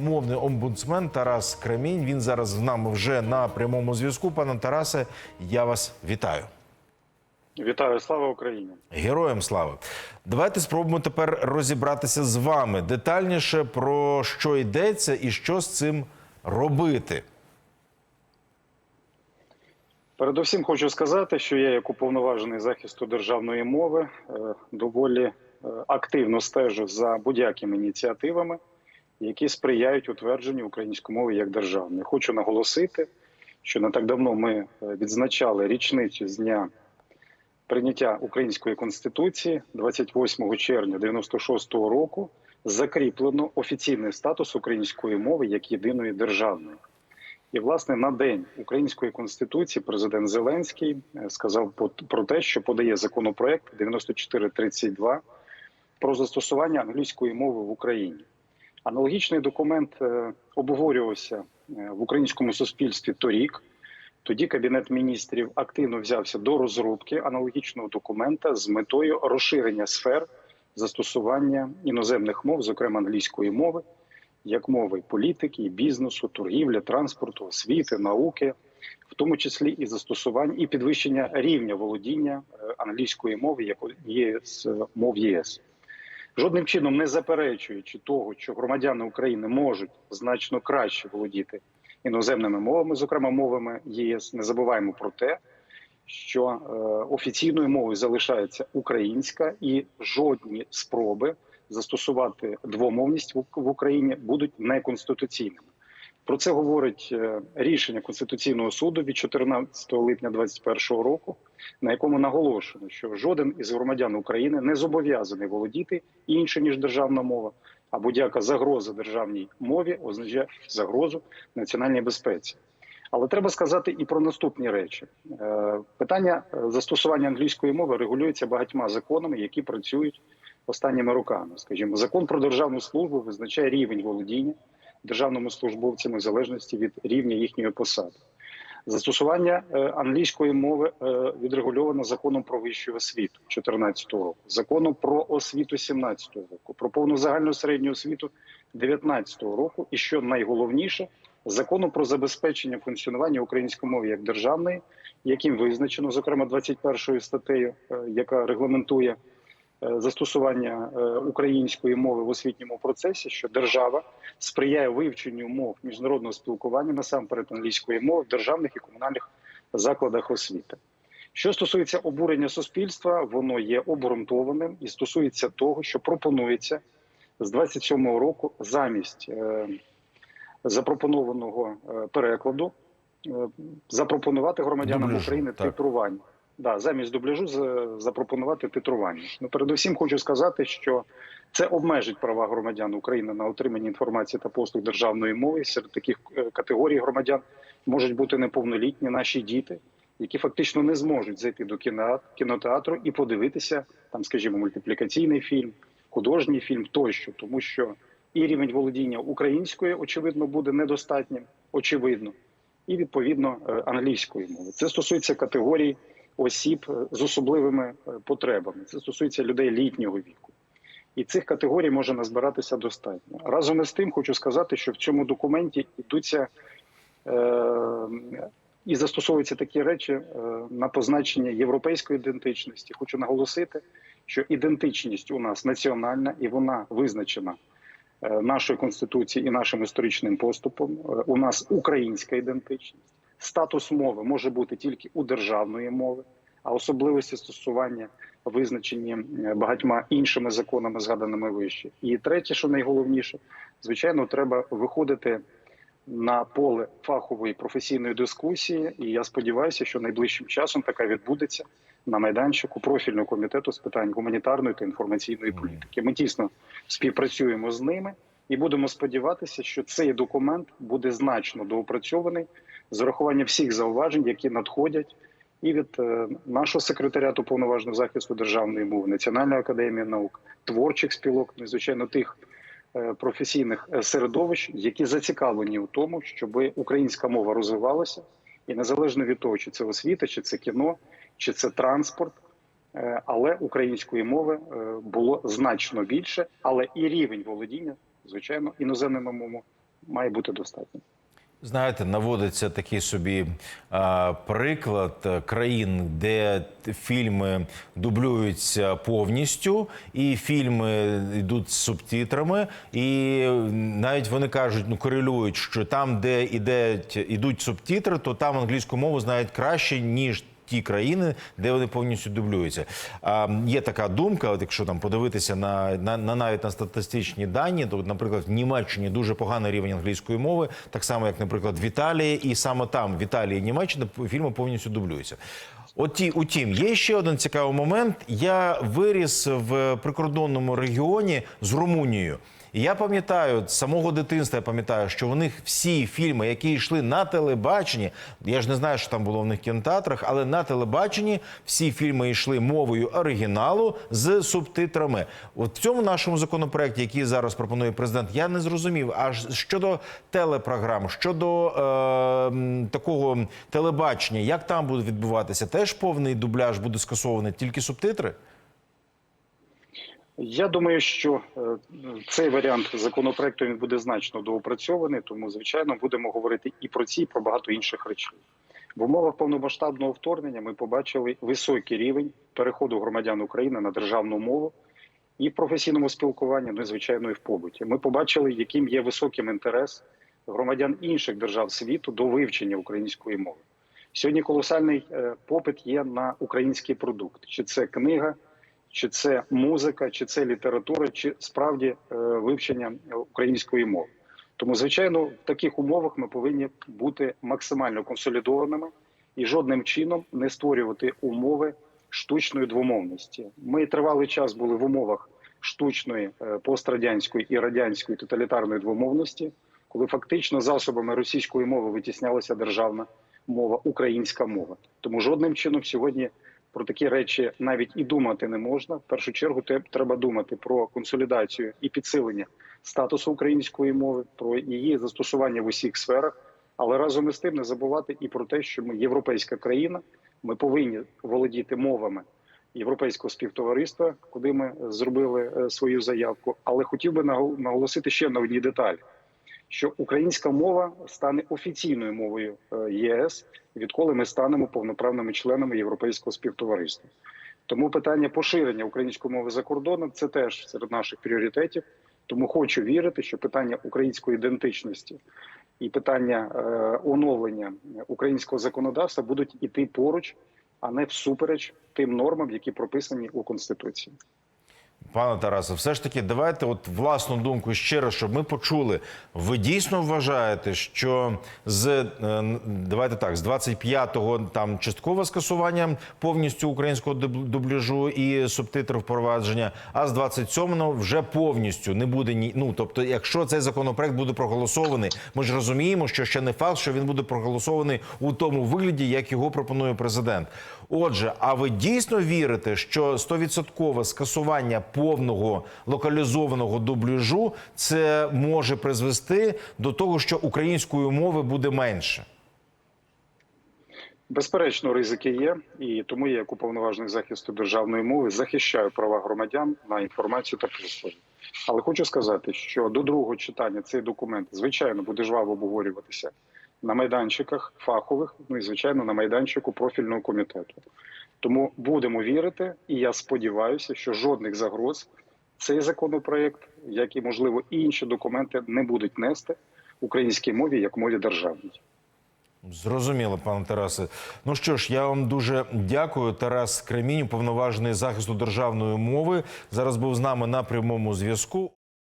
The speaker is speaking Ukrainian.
мовний омбудсмен Тарас Кремінь. Він зараз з нами вже на прямому зв'язку. Пане Тарасе, я вас вітаю. Вітаю, слава Україні! Героям слави. Давайте спробуємо тепер розібратися з вами детальніше про що йдеться і що з цим робити. Передусім хочу сказати, що я, як уповноважений захисту державної мови, е, доволі е, активно стежу за будь-якими ініціативами, які сприяють утвердженню української мови як державної. Хочу наголосити, що не так давно ми е, відзначали річницю з дня прийняття української конституції 28 червня 96-го року. Закріплено офіційний статус української мови як єдиної державної. І, власне, на день української конституції президент Зеленський е, сказав про те, що подає законопроект 9432 про застосування англійської мови в Україні. Аналогічний документ е, обговорювався е, в українському суспільстві торік. Тоді Кабінет міністрів активно взявся до розробки аналогічного документа з метою розширення сфер застосування іноземних мов, зокрема англійської мови, як мови політики, бізнесу, торгівлі, транспорту, освіти, науки, в тому числі і застосування і підвищення рівня володіння е, англійської мови як однієї з мов ЄС. Жодним чином не заперечуючи того, що громадяни України можуть значно краще володіти іноземними мовами, зокрема мовами ЄС, не забуваємо про те, що е, офіційною мовою залишається українська, і жодні спроби застосувати двомовність в Україні будуть неконституційними. Про це говорить е, рішення Конституційного суду від 14 липня 2021 року, на якому наголошено, що жоден із громадян України не зобов'язаний володіти інше ніж державна мова, а будь-яка загроза державній мові означає загрозу національній безпеці. Але треба сказати і про наступні речі. Е, Питання е, застосування англійської мови регулюється багатьма законами, які працюють останніми роками. Скажімо, закон про державну службу визначає рівень володіння державними службовцями в залежності від рівня їхньої посади. Застосування е, англійської мови е, відрегульовано законом про вищу освіту 2014 року, законом про освіту 2017 року, про повну загальну середню освіту 2019 року, і що найголовніше, законом про забезпечення функціонування української мови як державної, яким визначено, зокрема, 21 статтею, е, яка регламентує застосування е, української мови в освітньому процесі, що держава сприяє вивченню мов міжнародного спілкування насамперед англійської мови в державних і комунальних закладах освіти. Що стосується обурення суспільства, воно є обґрунтованим і стосується того, що пропонується з 27-го року замість е, запропонованого е, перекладу е, запропонувати громадянам України так. титрування. Да, замість дубляжу за- запропонувати титрування. Ну, передусім хочу сказати, що це обмежить права громадян України на отримання інформації та послуг державної мови. Серед таких е, категорій громадян можуть бути неповнолітні наші діти, які фактично не зможуть зайти до кінотеатру і подивитися там, скажімо, мультиплікаційний фільм, художній фільм тощо, тому що і рівень володіння української, очевидно, буде недостатнім, очевидно, і відповідно е, англійської мови. Це стосується категорій осіб е, з особливими е, потребами. Це стосується людей літнього віку. І цих категорій може назбиратися достатньо. Разом із тим, хочу сказати, що в цьому документі йдуться е, і застосовуються такі речі е, на позначення європейської ідентичності. Хочу наголосити, що ідентичність у нас національна і вона визначена е, нашою конституцією і нашим історичним поступом. У нас українська ідентичність. Статус мови може бути тільки у державної мови, а особливості стосування визначені е, багатьма іншими законами, згаданими вище. І третє, що найголовніше, звичайно, треба виходити на поле фахової професійної дискусії. І я сподіваюся, що найближчим часом така відбудеться на майданчику профільного комітету з питань гуманітарної та інформаційної політики. Ми тісно співпрацюємо з ними і будемо сподіватися, що цей документ буде значно доопрацьований з урахуванням всіх зауважень, які надходять. І від е, нашого секретаріату повноважного захисту державної мови, Національної академії наук, творчих спілок, ну звичайно, тих е, професійних е, середовищ, які зацікавлені у тому, щоб українська мова розвивалася, і незалежно від того, чи це освіта, чи це кіно, чи це транспорт, але української мови було значно більше, але і рівень володіння, звичайно, іноземними мовами має бути достатньо. Знаєте, наводиться такий собі а, приклад е, країн, де фільми дублюються повністю, і фільми йдуть з субтитрами, і навіть вони кажуть, ну корелюють, що там, де ідуть, ідуть субтитри, то там англійську мову знають краще ніж. Ті країни, де вони повністю дублюються. А, є така думка, от якщо там подивитися на, на, на навіть на статистичні дані, то, наприклад, в Німеччині дуже поганий рівень англійської мови, так само як, наприклад, в Італії, і саме там, в Італії і Німеччині, фільми повністю дублюються. От ті, утім, є ще один цікавий момент. Я виріс в прикордонному регіоні з Румунією. Я пам'ятаю самого дитинства, я пам'ятаю, що в них всі фільми, які йшли на телебаченні, я ж не знаю, що там було в них кінотеатрах, але на телебаченні всі фільми йшли мовою оригіналу з субтитрами. От в цьому нашому законопроекті, який зараз пропонує президент, я не зрозумів. А щодо телепрограм, щодо е, такого телебачення, як там буде відбуватися? Теж повний дубляж буде скасований, тільки субтитри? Я думаю, що е, цей варіант законопроекту він буде значно доопрацьований, тому звичайно будемо говорити і про ці, і про багато інших речей. В умовах повномасштабного вторгнення ми побачили високий рівень переходу громадян України на державну мову і в професійному спілкуванні, ну і звичайно, і в побуті. Ми побачили, яким є високим інтерес громадян інших держав світу до вивчення української мови. Сьогодні колосальний е, попит є на український продукт, чи це книга, чи це музика, чи це література, чи справді е, вивчення української мови. Тому, звичайно, в таких умовах ми повинні бути максимально консолідованими і жодним чином не створювати умови штучної двомовності. Ми тривалий час були в умовах штучної е, пострадянської і радянської тоталітарної двомовності, коли фактично засобами російської мови витіснялася державна мова, українська мова. Тому жодним чином сьогодні про такі речі навіть і думати не можна. В першу чергу треба думати про консолідацію і підсилення статусу української мови, про її застосування в усіх сферах, але разом із тим не забувати і про те, що ми європейська країна, ми повинні володіти мовами європейського співтовариства, куди ми зробили е, свою заявку. Але хотів би нагол- наголосити ще на одній деталі. Що українська мова стане офіційною мовою е, ЄС, відколи ми станемо повноправними членами європейського співтовариства. Тому питання поширення української мови за кордоном це теж серед наших пріоритетів. Тому хочу вірити, що питання української ідентичності і питання е, оновлення українського законодавства будуть іти поруч, а не всупереч тим нормам, які прописані у конституції. Пане Тарасе, все ж таки, давайте от власну думку ще раз, щоб ми почули. Ви дійсно вважаєте, що з е, давайте так, з 25-го там часткове скасування повністю українського дуб- дубляжу і субтитрів впровадження, а з 27-го вже повністю не буде ні. Ну тобто, якщо цей законопроект буде проголосований, ми ж розуміємо, що ще не факт, що він буде проголосований у тому вигляді, як його пропонує президент. Отже, а ви дійсно вірите, що 100% скасування повного локалізованого дубляжу це може призвести до того, що української мови буде менше? Безперечно, ризики є, і тому я, як уповноважений захисту державної мови, захищаю права громадян на інформацію та послуги. Але хочу сказати, що до другого читання цей документ звичайно буде жваво обговорюватися на майданчиках фахових, ну і звичайно на майданчику профільного комітету. Тому будемо вірити, і я сподіваюся, що жодних загроз цей законопроект, як і можливо інші документи, не будуть нести українській мові як мові державній. Зрозуміло, пане Тарасе. Ну що ж, я вам дуже дякую. Тарас Кремінь, повноважений захисту державної мови, зараз був з нами на прямому зв'язку.